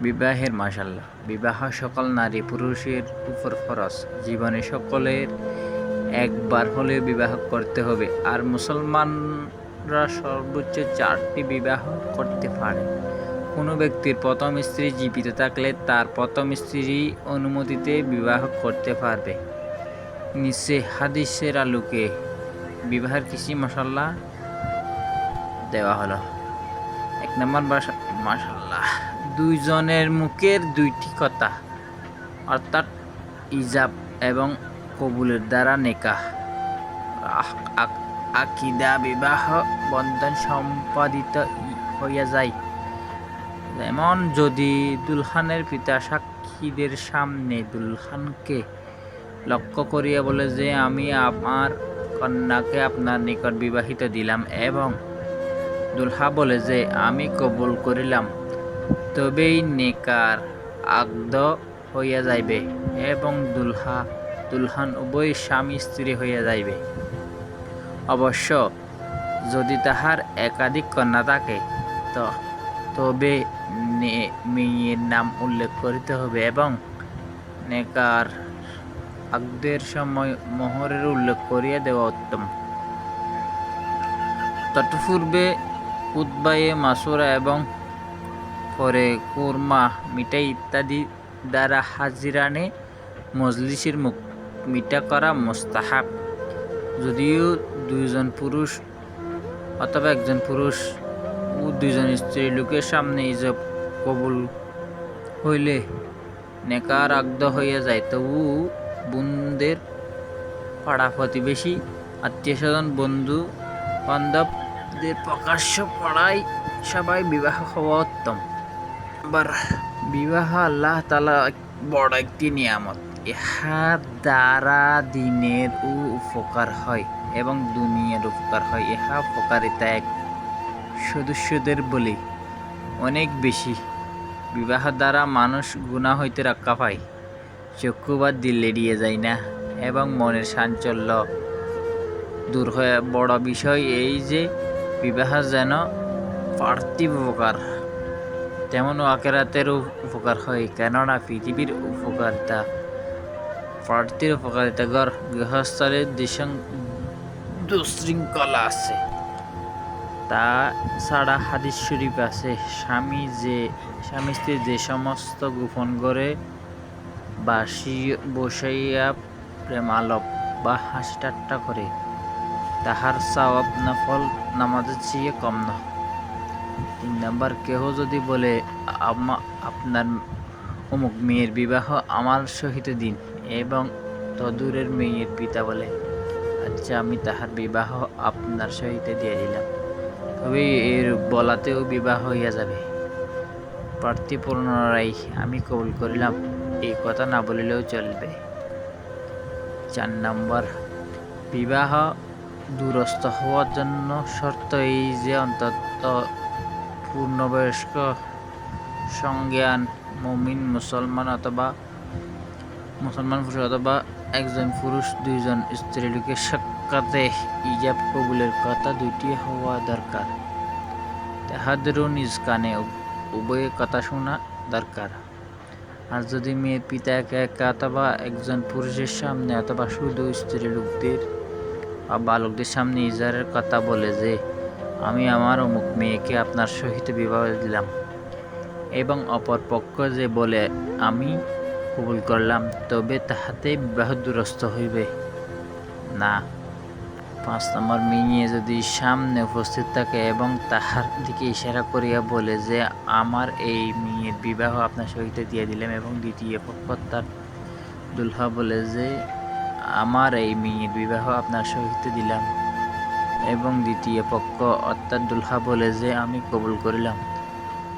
বিবাহের মাসাল্লাহ বিবাহ সকল নারী পুরুষের উপর ফরজ। জীবনে সকলের একবার হলেও বিবাহ করতে হবে। আর মুসলমানরা সর্বোচ্চ চারটি বিবাহ করতে পারে। কোনো ব্যক্তির প্রথম স্ত্রী জীবিত থাকলে তার প্রথম স্ত্রী অনুমতিতে বিবাহ করতে পারবে। নিচে হাদিসের আলোকে বিবাহের কৃষি মশাল্লা দেওয়া হলো। এক নম্বর বাসা মাশাল্লাহ দুইজনের মুখের দুইটি কথা, অর্থাৎ ইজাব এবং কবুলের দ্বারা আহ- আকিদা, বিবাহ, বন্ধন সম্পাদিত হইয়া যায়। যেমন যদি দুলহানের পিতা সাক্ষীদের সামনে দুলহানকে লক্ষ্য করিয়া বলে যে, আমি আমার কন্যাকে আপনার নিকট বিবাহিত দিলাম এবং দুলহা বলে যে, আমি কবুল করিলাম। তবেই নেকার আগদ হইয়া যাইবে এবং দুলহা, দুলহান উভয় স্বামী স্ত্রী হইয়া যাইবে। অবশ্য যদি তাহার একাধিক কন্যা থাকে, তো তবে মেয়ের নাম উল্লেখ করিতে হবে এবং নেকার আগদের সময় মোহরের উল্লেখ করিয়া দেওয়া উত্তম। তৎপূর্বে উদ্বায়ে মাসুরা এবং পরে কোরমা, মিঠাই ইত্যাদি দ্বারা হাজিরানে মজলিসের মুখ মিটা করা মোস্তাহাব। যদিও দুইজন পুরুষ অথবা একজন পুরুষ ও দুইজন স্ত্রী লোকের সামনে ইজব কবুল হইলে নেকার আগদ হইয়া যায়, তবু বোনদের পাড়া প্রতিবেশী আত্মীয় স্বজন বন্ধু বান্ধবদের প্রকাশ্য পড়ায় সবাই বিবাহ হওয়া উত্তম। আবার বিবাহ আল্লাহ তালা বড় একটি নিয়ামত। ইহা দ্বারা দিনের ও উপকার হয় এবং দুনিয়ার উপকার হয়। ইহা উপকারিতা এক। সদস্যদের বলে, অনেক বেশি। বিবাহ দ্বারা মানুষ গুণা হইতে রক্ষা পায়। চক্ষু বা দিল এড়িয়ে যায় না এবং মনের চাঞ্চল্য দূর হয়ে। বড় বিষয় এই যে, বিবাহ যেন পার্থিব উপকার। তেমন আকেরাতেরও উপকার হয়, কেননা পৃথিবীর উপকারিতা পার্থিব উপকারিতা গড় গৃহস্থলের দিশং, দুশৃঙ্খলা আছে। তা ছাড়া হাদিস শরীফ আছে, স্বামী যে, স্বামী স্ত্রী যে সমস্ত গোপন করে বাসি, বসাইয়া প্রেমালপ বা হাসি ঠাট্টা করে, তাহার সওয়াব নফল নামাজের চেয়ে কম না তিন নাম্বার কেহ যদি বলে আমা আপনার অমুক মেয়ের বিবাহ আমার সহিত দিন এবং তদূরের মেয়ের পিতা বলে আচ্ছা আমি তাহার বিবাহ আপনার সহিত দিয়ে দিলাম। তবে এর বলাতেও বিবাহ হইয়া যাবে। প্রার্থী পুনরায় আমি কবুল করিলাম, এই কথা না বলিলেও চলবে। চার নম্বর, বিবাহ দূরস্থ হওয়ার জন্য শর্ত এই যে অন্তত পূর্ণবয়স্ক, সংজ্ঞান মুমিন, মুসলমান অথবা মুসলমান পুরুষ অথবা একজন পুরুষ, দুইজন স্ত্রী লোকের সাক্ষাতে ইজাব কবুলের কথা দুইটি হওয়া দরকার। তাহাদেরও নিজ কানে উ- উভয়ের কথা শোনা দরকার। আর যদি মেয়ের পিতা একা একা অথবা একজন পুরুষের সামনে অথবা শুধু স্ত্রী লোকদের বা বালকদের সামনে ইজারের কথা বলে যে আমি আমার অমুক মেয়েকে আপনার সহিত বিবাহ দিলাম এবং অপর পক্ষ যে বলে আমি কবুল করলাম, তবে তাহাতে বিবাহ দুরস্ত হইবে। না, পাঁচ নম্বর মেয়ে যদি সামনে উপস্থিত থাকে এবং তাহার দিকে ইশারা করিয়া বলে যে, আমার এই মেয়ের বিবাহ আপনার সহিত দিয়ে দিলাম এবং দ্বিতীয় পক্ষ তার দুলহা বলে যে, আমার এই মেয়ের বিবাহ আপনার সহিত দিলাম। এবং দ্বিতীয় পক্ষ অর্থাৎ দুলহা বলে যে, আমি কবুল করিলাম।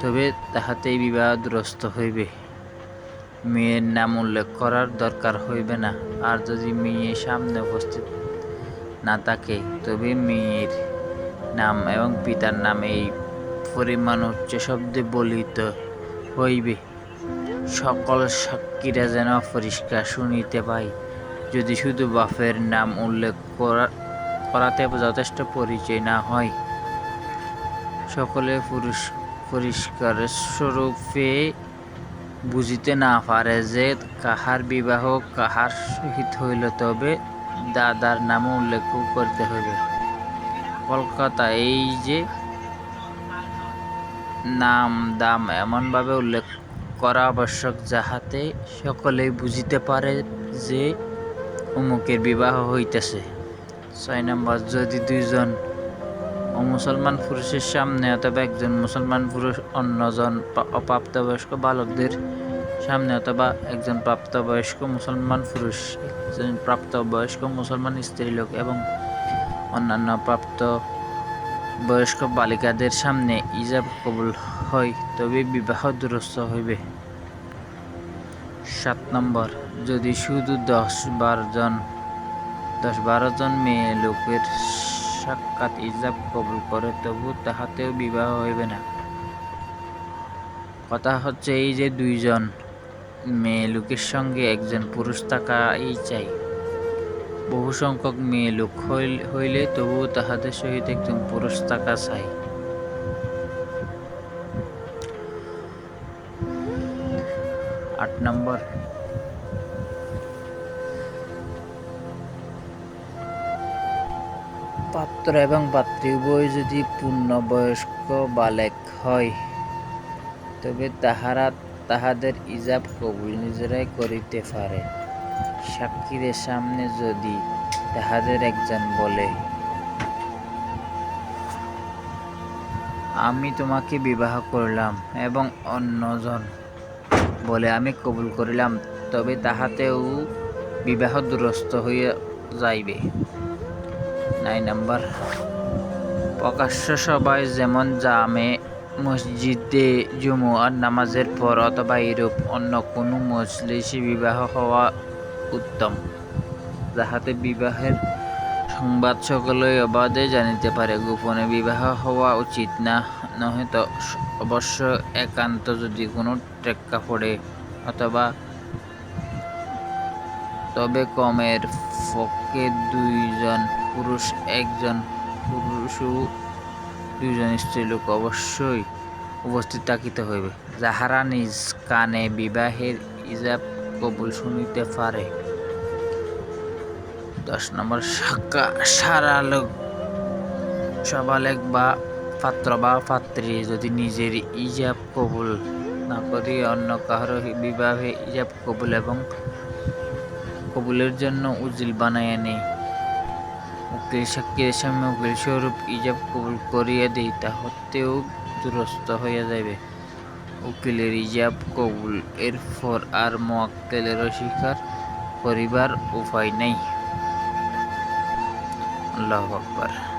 তবে তাহাতেই বিবাহ দুরস্ত হইবে। মেয়ের নাম উল্লেখ করার দরকার হইবে না। আর যদি মেয়ে সামনে উপস্থিত না থাকে, তবে মেয়ের নাম এবং পিতার নাম এই পরিমাণ উচ্চ শব্দে বলিত হইবে। সকল সাক্ষীরা যেন পরিষ্কার শুনিতে পাই যদি শুধু বাপের নাম উল্লেখ করা করাতে যথেষ্ট পরিচয় না হয়। সকলে পুরুষ পরিষ্কার স্বরূপে বুঝিতে না পারে যে কাহার বিবাহ কাহার সহিত হইল, তবে দাদার নাম উল্লেখ করতে হইবে। কলকাতা এই যে নাম দাম এমনভাবে উল্লেখ করা আবশ্যক, যাহাতে সকলেই বুঝিতে পারে যে অমুকের বিবাহ হইতেছে। ছয় নম্বর, যদি দুইজন মুসলমান পুরুষের সামনে অথবা একজন মুসলমান পুরুষ অন্যজন অপ্রাপ্তবয়স্ক বালকদের সামনে অথবা একজন প্রাপ্তবয়স্ক মুসলমান পুরুষ, একজন প্রাপ্তবয়স্ক মুসলমান স্ত্রীলোক এবং অন্যান্য প্রাপ্ত বয়স্ক বালিকাদের সামনে ইজাব কবুল হয়, তবে বিবাহ দুরস্ত হইবে। সাত নম্বর, যদি শুধু দশ বারো জন দশ বারো জন মেয়ে লোকের সাক্ষাৎ ইজাব কবুল করে, তবু তাহাতেও বিবাহ হইবে না। কথা হচ্ছে এই যে দুইজন মেয়ে লোকের সঙ্গে একজন পুরুষ থাকাই চাই। বহু সংখ্যক মেয়ে লোক হইল- তবুও তাহাদের সহিত একজন পুরুষ থাকা চাই। পাত্র এবং পাত্রী উভয় যদি পূর্ণবয়স্ক বালেক হয়, তবে তাহারা তাহাদের ইজাব কবুল নিজেরাই করিতে পারে। সাক্ষীদের সামনে যদি তাহাদের একজন বলে, আমি তোমাকে বিবাহ করলাম এবং অন্যজন বলে আমি কবুল করিলাম, তবে তাহাতেও বিবাহ দুরস্ত হইয়া যাইবে। নাই, নাম্বার। প্রকাশ্য সবাই যেমন জামে, মসজিদে জুমুয়ার নামাজের পর অথবা এরূপ অন্য কোনো মজলিসে বিবাহ হওয়া উত্তম, যাহাতে বিবাহের সংবাদ সকলেই অবাধে জানিতে পারে। গোপনে বিবাহ হওয়া উচিত না, নহে তো অবশ্য একান্ত যদি কোনো প্রেক্ষাপটে অথবা তবে কমের পক্ষে দুইজন পুরুষ, একজন পুরুষও দুইজন স্ত্রীলোক অবশ্যই উপস্থিত থাকিতে হইবে। যাহারা নিজ কানে বিবাহের ইজাব কবুল শুনিতে পারে। দশ নম্বর, সাকা সারা লোক সবালেক বা পাত্র বা পাত্রী যদি নিজের ইজাব কবুল না করি অন্য কাহার বিবাহে ইজাব কবুল এবং কবুলের জন্য উজিল বানায় নেই উকিল সাক্ষীর সামনে উকিল স্বরূপ ইজাব কবুল করিয়া দেই তাহতেও দুরস্থ হইয়া যাইবে। উকিলের ইজাব কবুল এরপর আর মোয়াক্কেলের অস্বীকার করিবার উপায় নাই। আল্লাহ আকবার।